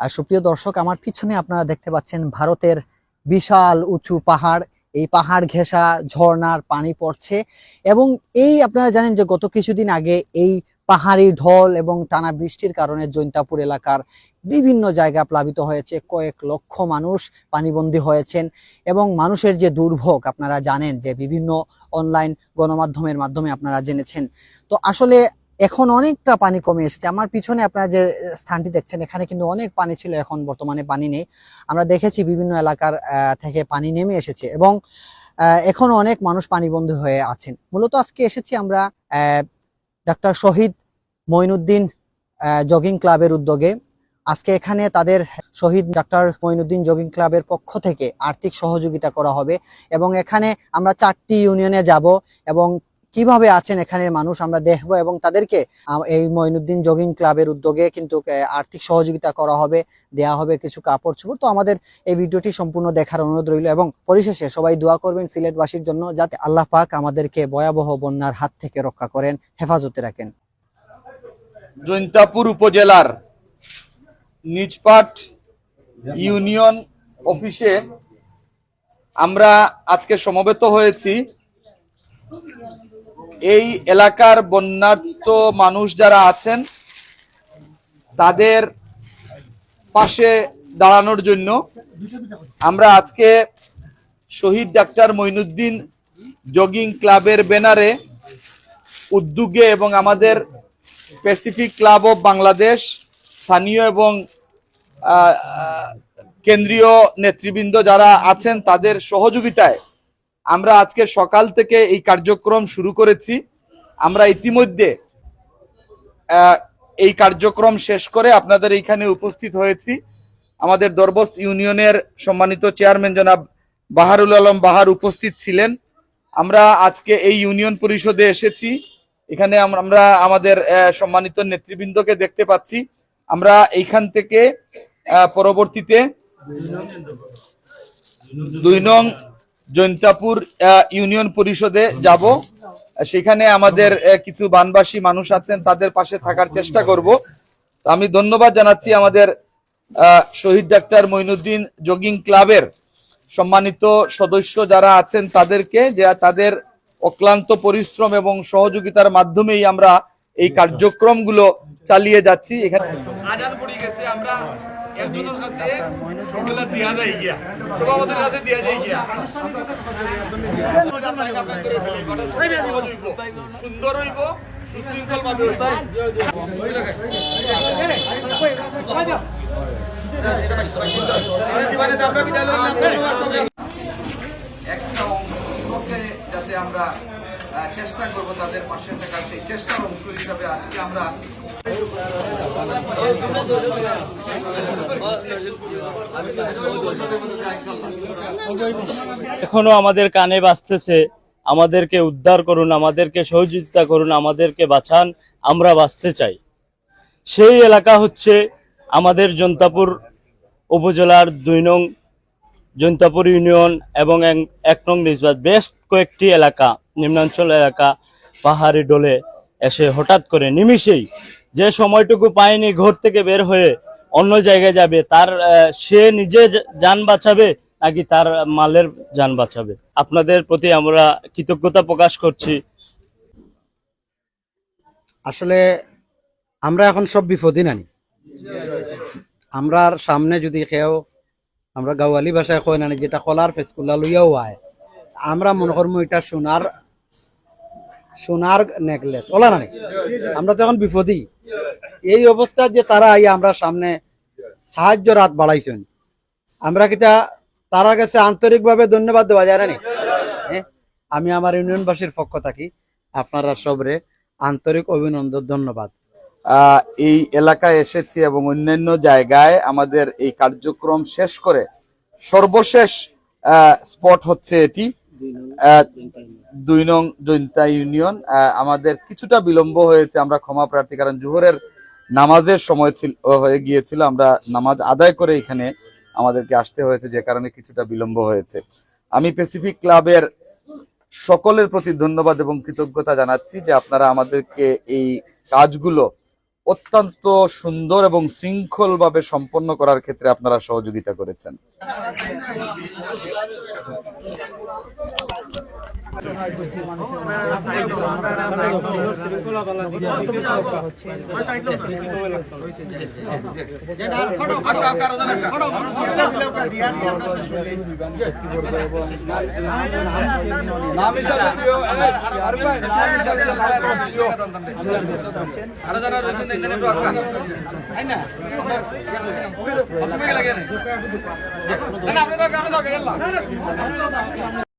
আর সুপ্রিয় দর্শক, আমার পিছনে আপনারা দেখতে পাচ্ছেন ভারতের বিশাল উঁচু পাহাড়। এই পাহাড় ঘেঁষা ঝর্ণার পানি পড়ছে এবং এই আপনারা জানেন যে গত কিছুদিন আগে এই পাহাড়ি ঢল এবং টানা বৃষ্টির কারণে জৈন্তাপুর এলাকার বিভিন্ন জায়গা প্লাবিত হয়েছে। কয়েক লক্ষ মানুষ পানিবন্দী হয়েছেন এবং মানুষের যে দুর্ভোগ, আপনারা জানেন যে বিভিন্ন অনলাইন গণমাধ্যমের মাধ্যমে আপনারা জেনেছেন। তো আসলে এখন অনেকটা পানি কমে এসেছে। আমার পিছনে আপনারা যে স্থানটি দেখছেন, এখানে কিন্তু অনেক পানি ছিল, এখন বর্তমানে পানি নেই। আমরা দেখেছি বিভিন্ন এলাকার থেকে পানি নেমে এসেছে এবং এখনও অনেক মানুষ পানিবন্দী হয়ে আছেন। মূলত আজকে এসেছি আমরা ডাক্তার শহীদ মঈনুদ্দিন জগিং ক্লাবের উদ্যোগে। আজকে এখানে তাদের শহীদ ডাক্তার মঈনুদ্দিন জগিং ক্লাবের পক্ষ থেকে আর্থিক সহযোগিতা করা হবে এবং এখানে আমরা চারটি ইউনিয়নে যাব এবং কীভাবে আছেন এখানের মানুষ আমরা দেখব এবং তাদেরকে এই মঈনুদ্দিন জগিং ক্লাবের উদ্যোগে কিন্তু আর্থিক সহযোগিতা করা হবে, দেয়া হবে কিছু কাপড় চোপড়। তো আমাদের এই ভিডিওটি সম্পূর্ণ দেখার অনুরোধ রইল এবং পরিশেষে সবাই দোয়া করবেন সিলেটবাসীর জন্য যাতে আল্লাহ পাক আমাদেরকে ভয়াবহ বন্যার হাত থেকে রক্ষা করেন, হেফাজতে রাখেন। জৈন্তাপুর উপজেলার নিজপাট ইউনিয়ন অফিসে আমরা আজকে সমবেত হয়েছি। এই এলাকার বন্যার্ত মানুষ যারা আছেন, তাদের পাশে দাঁড়ানোর জন্য আমরা আজকে শহীদ ডাক্তার মঈনুদ্দিন জগিং ক্লাবের ব্যানারে উদ্যোগে এবং আমাদের প্যাসিফিক ক্লাব অফ বাংলাদেশ স্থানীয় এবং কেন্দ্রীয় নেতৃবৃন্দ যারা আছেন, তাদের সহযোগিতায় আমরা আজকে সকাল থেকে এই কার্যক্রম শুরু করেছি। আমরা ইতিমধ্যে এই কার্যক্রম শেষ করে আপনাদের এইখানে উপস্থিত হয়েছি। আমাদের দরবস্ত ইউনিয়নের সম্মানিত চেয়ারম্যান জনাব বাহারুল আলম বাহার উপস্থিত ছিলেন। আমরা আজকে এই ইউনিয়ন পরিষদে এসেছি। এখানে আমরা আমাদের সম্মানিত নেতৃবৃন্দকে দেখতে পাচ্ছি। আমরা এইখান থেকে পরবর্তীতে দুই নং জৈন্তাপুর ইউনিয়ন পরিষদে যাব। সেখানে আমাদের কিছু বানবাসী মানুষ আছেন, তাদের পাশে থাকার চেষ্টা করব। আমি ধন্যবাদ জানাচ্ছি আমাদের শহীদ ডাক্তার মঈনুদ্দিন জগিং ক্লাবের সম্মানিত সদস্য যারা আছেন তাদেরকে, যে তাদের অক্লান্ত পরিশ্রম এবং সহযোগিতার মাধ্যমেই আমরা এই কার্যক্রমগুলো চালিয়ে যাচ্ছি। এখানে আজান পড়ে গেছে, আমরা একজনের কাছে সবগুলা দিয়া যায় গিয়া। সভাপতির কাছে দিয়া যায় গিয়া। সুন্দর হইব সুশৃঙ্খল ভাবে হইব। একটা অংশকে যাতে আমরা চেষ্টা করব তাদের পাশে থাকার সেই চেষ্টার অংশ হিসাবে আজকে আমরা এখনও আমাদের কানে বাঁচতেছে আমাদেরকে উদ্ধার করুন, আমাদেরকে সহযোগিতা করুন, আমাদেরকে বাঁচান, আমরা বাঁচতে চাই। সেই এলাকা হচ্ছে আমাদের জন্তাপুর উপজেলার দুই নং জন্তাপুর ইউনিয়ন এবং এক- নং নিজবাদ বেশ কয়েকটি এলাকা, নিম্নাঞ্চল এলাকা পাহাড়ি ডলে এসে হঠাৎ করে নিমিষেই যে সময়টুকু পায়নি ঘর থেকে বের হয়ে অন্য জায়গায় যাবে, তার সে নিজে যান বাঁচাবে নাকি তার মালের যান বাঁচাবে? আপনাদের প্রতি আমরা কৃতজ্ঞতা প্রকাশ করছি। আসলে আমরা এখন সব বিপদই নানি। আমরা সামনে যদি কেউ, আমরা গাওয়ালি ভাষায় কয় নানি, যেটা কলার ফেসকুল্লা লইয়াও আয়, আমরা মনে করব এটা সোনার সোনার নেকলেস ওলা নানি? আমরা তো এখন বিপদই। এই অবস্থা যে তারা আই আমরা সামনে সাহায্য রাত বাড়াইছেন। আমরা কিতা তারা কাছে আন্তরিকভাবে ধন্যবাদ দেওয়া যায় না হ্যাঁ? আমি আমার ইউনিয়নবাসীর পক্ষ থাকি। আপনারা সবরে আন্তরিক অভিনন্দন, ধন্যবাদ। এই এলাকায় এসেছি এবং অন্যান্য জায়গায় আমাদের এই কার্যক্রম শেষ করে সর্বশেষ স্পট হচ্ছে এটি। দুই নং জৈন্তা ইউনিয়ন। আমাদের কিছুটা বিলম্ব হয়েছে, আমরা ক্ষমা প্রার্থী কারণ জোহরের নামাজের সময় ছিল হয়ে গিয়েছিল, আমরা নামাজ আদায় করে এখানে আমাদেরকে আসতে হয়েছে, যে কারণে কিছুটা বিলম্ব হয়েছে। আমি প্যাসিফিক ক্লাবের সকলের প্রতি ধন্যবাদ এবং কৃতজ্ঞতা জানাচ্ছি যে আপনারা আমাদেরকে এই কাজগুলো অত্যন্ত সুন্দর এবং শৃঙ্খলভাবে সম্পন্ন করার ক্ষেত্রে আপনারা সহযোগিতা করেছেন। আরও যারা আপনি দরকার আপনি দরকার 감사합니다.